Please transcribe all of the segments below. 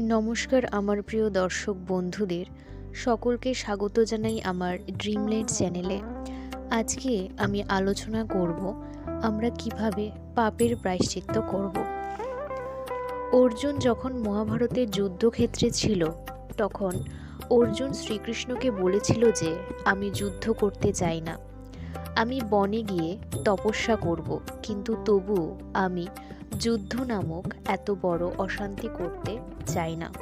নমস্কার আমার প্রিয় দর্শক বন্ধুদের, সকলকে স্বাগত জানাই আমার ড্রিমলেট চ্যানেলে আজকে আমি আলোচনা করব, আমরা কীভাবে পাপের প্রায়শ্চিত্ত করব। অর্জুন যখন মহাভারতের যুদ্ধক্ষেত্রে ছিল, তখন অর্জুন শ্রীকৃষ্ণকে বলেছিল যে, আমি যুদ্ধ করতে চাই না। আমি বনে গিয়ে তপস্যা করব, কিন্তু তবুও আমি যুদ্ধ নামক এত বড় অশান্তি করতে চাই না।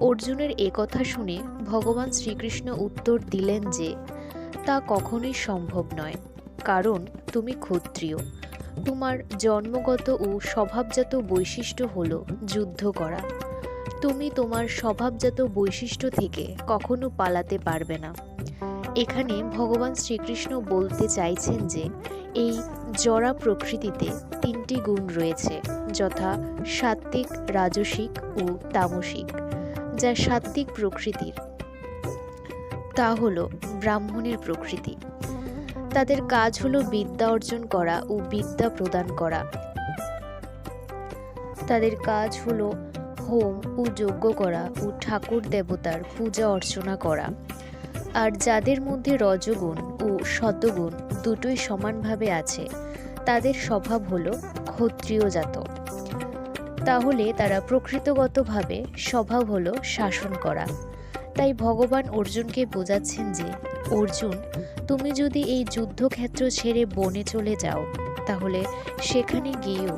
অর্জুনের কথা শুনে ভগবান শ্রীকৃষ্ণ উত্তর দিলেন যে, তা কখনোই সম্ভব নয়, কারণ তুমি ক্ষত্রিয়। তোমার জন্মগত ও স্বভাবজাত বৈশিষ্ট্য হল যুদ্ধ করা। তুমি তোমার স্বভাবজাত বৈশিষ্ট্য থেকে কখনো পালাতে পারবে না। এখানে ভগবান শ্রীকৃষ্ণ বলতে চাইছেন যে, এই জরা প্রকৃতিতে তিনটি গুণ রয়েছে, যথা সাত্ত্বিক, রাজসিক ও তামসিক, যা সাত্ত্বিক প্রকৃতির। তা হলো ব্রাহ্মণের প্রকৃতি। তাদের কাজ হলো বিদ্যা অর্জন করা ও বিদ্যা প্রদান করা। তাদের কাজ হলো হোম ও যজ্ঞ করা ও ঠাকুর দেবতার পূজা অর্চনা করা। আর যাদের মধ্যে রজগুণ ও শতগুণ দুটোই সমানভাবে আছে, তাদের স্বভাব হল ক্ষত্রিয় জাত তাহলে তারা প্রকৃতগতভাবে স্বভাব হল শাসন করা। তাই ভগবান অর্জুনকে বোঝাচ্ছেন যে, অর্জুন, তুমি যদি এই যুদ্ধক্ষেত্র ছেড়ে বনে চলে যাও, তাহলে সেখানে গিয়েও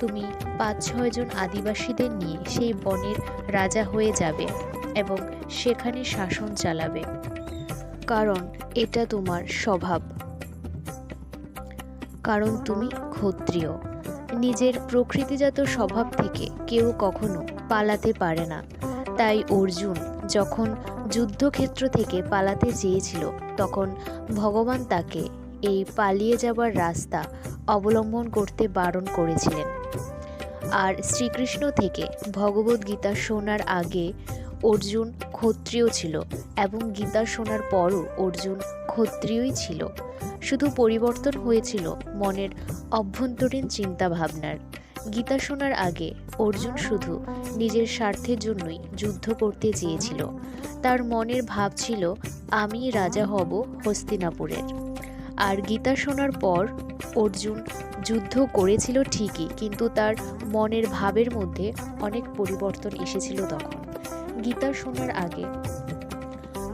তুমি পাঁচ ছয়জন আদিবাসীদের নিয়ে সেই বনের রাজা হয়ে যাবে এবং সেখানে শাসন চালাবে। কারণ এটা তোমার স্বভাব। কারণ তুমি ক্ষত্রিয়। নিজের প্রকৃতিজাত স্বভাব থেকে কেউ কখনো পালাতে পারে না। তাই অর্জুন যখন যুদ্ধক্ষেত্র থেকে পালাতে চেয়েছিল, তখন ভগবান তাকে এই পালিয়ে যাবার রাস্তা অবলম্বন করতে বারণ করেছিলেন। আর শ্রীকৃষ্ণ থেকে ভগবদ্গীতা শোনার আগে অর্জুন ক্ষত্রিয় ছিল এবং গীতা শোনার পরও অর্জুন ক্ষত্রিয়ই ছিল। শুধু পরিবর্তন হয়েছিল মনের অভ্যন্তরীণ চিন্তা ভাবনার গীতা শোনার আগে অর্জুন শুধু নিজের স্বার্থের জন্যই যুদ্ধ করতে চেয়েছিল। তার মনের ভাব ছিল, আমি রাজা হব হস্তিনাপুরের। আর গীতা শোনার পর অর্জুন যুদ্ধ করেছিল ঠিকই, কিন্তু তার মনের ভাবের মধ্যে অনেক পরিবর্তন এসেছিল তখন। গীতা শোনার আগে।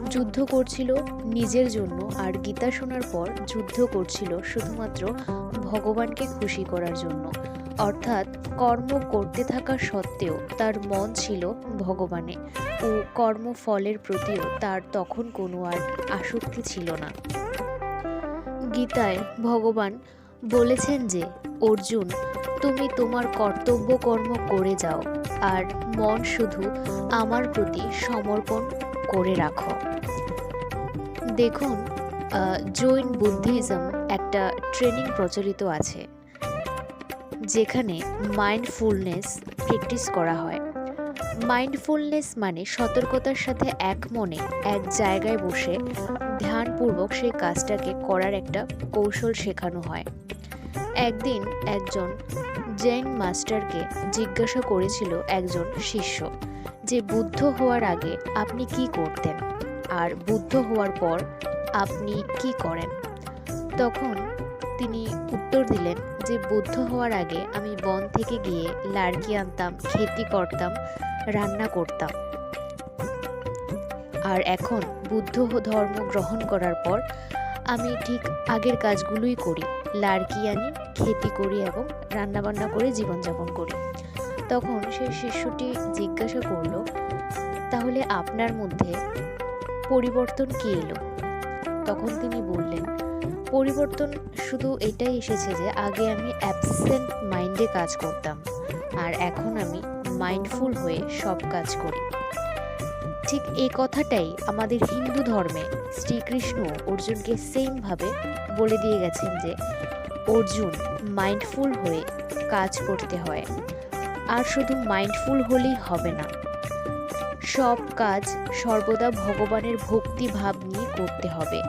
যুদ্ধ করছিল নিজের জন্য আর গীতা শোনার পর যুদ্ধ করছিল শুধুমাত্র ভগবানকে খুশি করার জন্য। অর্থাৎ কর্ম করতে থাকা সত্ত্বেও তার মন ছিল ভগবানে ও কর্মফলের প্রতিও তার তখন কোনো আর আসক্তি ছিল না। গীতায় ভগবান বলেছেন যে, অর্জুন, তুমি তোমার কর্তব্য কর্ম করে যাও। আর মন শুধু আমার প্রতি সমর্পণ করে রাখো। দেখুন জৈন বুদ্ধিজম একটা ট্রেনিং প্রচলিত আছে, যেখানে মাইন্ডফুলনেস প্র্যাকটিস করা হয়। মাইন্ডফুলনেস মানে সতর্কতার সাথে এক মনে এক জায়গায় বসে ধ্যানপূর্বক সেই কাজটাকে করার একটা কৌশল শেখানো হয়। একদিন একজন জৈন মাস্টারকে জিজ্ঞাসা করেছিল একজন শিষ্য যে, বুদ্ধ হওয়ার আগে আপনি কি করতেন? আর বুদ্ধ হওয়ার পর আপনি কি করেন? তখন তিনি উত্তর দিলেন যে, বুদ্ধ হওয়ার আগে আমি বন থেকে গিয়ে লাড়কি আনতাম, খেতি করতাম, রান্না করতাম। আর এখন বুদ্ধ ধর্ম গ্রহণ করার পর আমি ঠিক আগের কাজগুলোই করি। লাড়কি আনি, খেতি করি এবং রান্নাবান্না করে জীবনযাপন করি। তখন সেই শিশুটি জিজ্ঞাসা করল, তাহলে আপনার মধ্যে পরিবর্তন কী এলো? তখন তিনি বললেন, পরিবর্তন শুধু এটাই এসেছে যে আগে আমি অ্যাবসেন্ট মাইন্ডে কাজ করতাম, আর এখন আমি মাইন্ডফুল হয়ে সব কাজ করি। ঠিক এই কথাটাই আমাদের হিন্দু ধর্মে শ্রীকৃষ্ণ অর্জুনকে সেমভাবে বলে দিয়ে গেছেন যে, অর্জুন মাইন্ডফুল হয়ে কাজ করতে হয়। আর শুধু মাইন্ডফুল হলেই হবে না। সব কাজ সর্বদা ভগবানের ভক্তি ভাব নিয়ে করতে হবে।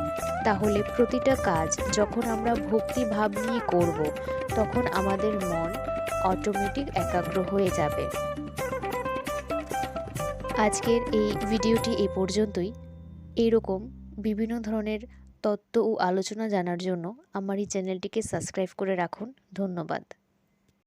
তাহলে প্রতিটা কাজ যখন আমরা ভক্তি ভাব নিয়ে করব, তখন আমাদের মন অটোমেটিক একাগ্র হয়ে যাবে। আজকের এই ভিডিওটি এ পর্যন্তই। এরকম বিভিন্ন ধরনের তত্ত্ব ও আলোচনা জানার জন্য আমার এই চ্যানেলটিকে সাবস্ক্রাইব করে রাখুন। ধন্যবাদ।